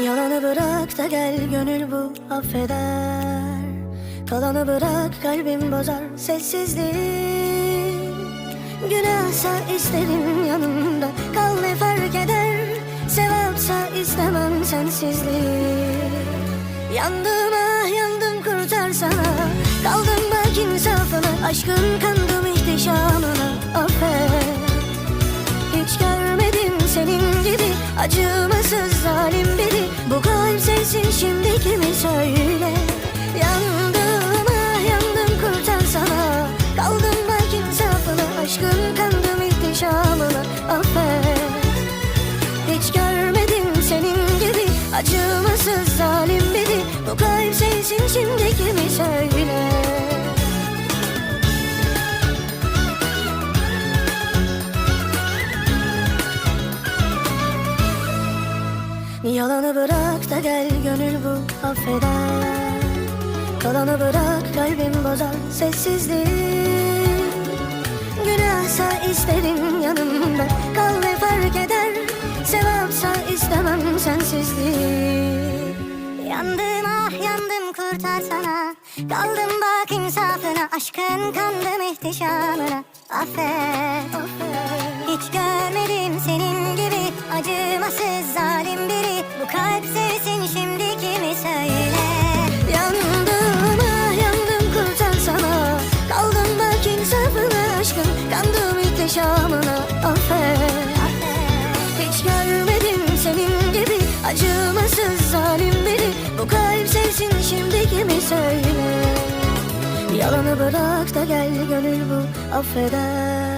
Yalanı bırak da gel gönül bu affeder. Kalanı bırak kalbim bozar sessizliği Günahsa isterim yanımda Kal ne fark eder. Sevapsa istemem sensizliği Yandım ah yandım kurtar sana Kaldım bak insafına. Aşkın kandım ihtişamına Affet. Hiç görmedim senin gibi acımasız zalim biri Bu sensin şimdi kimi söyle Yandım ah yandım kurtar sana. Kaldım bak insafına aşkın kandım ihtişamına. Affet. Hiç görmedim senin gibi. Acımasız zalim biri. Bu kalp sensin şimdi Yalanı bırak da gel gönül bu affeder Kalanı bırak kalbim bozar sessizliği. Günahsa isterim yanımda Kal ne fark eder. Sevapsa istemem sensizliği. Yandım ah yandım kurtar sana. Kaldım bak insafına Aşkın kandım ihtişamına Affet, affet. Hiç görmedim senin gibi Acımasız zalim Bu kalp sevsin şimdi kimi söyle Yandım ah yandım kurtar sana. Kaldım bak insafına aşkın Kandım ihtişamına affet Hiç görmedim senin gibi acımasız zalim biri. Bu kalp sevsin şimdi kimi söyle Yalanı bırak da gel gönül bu affeder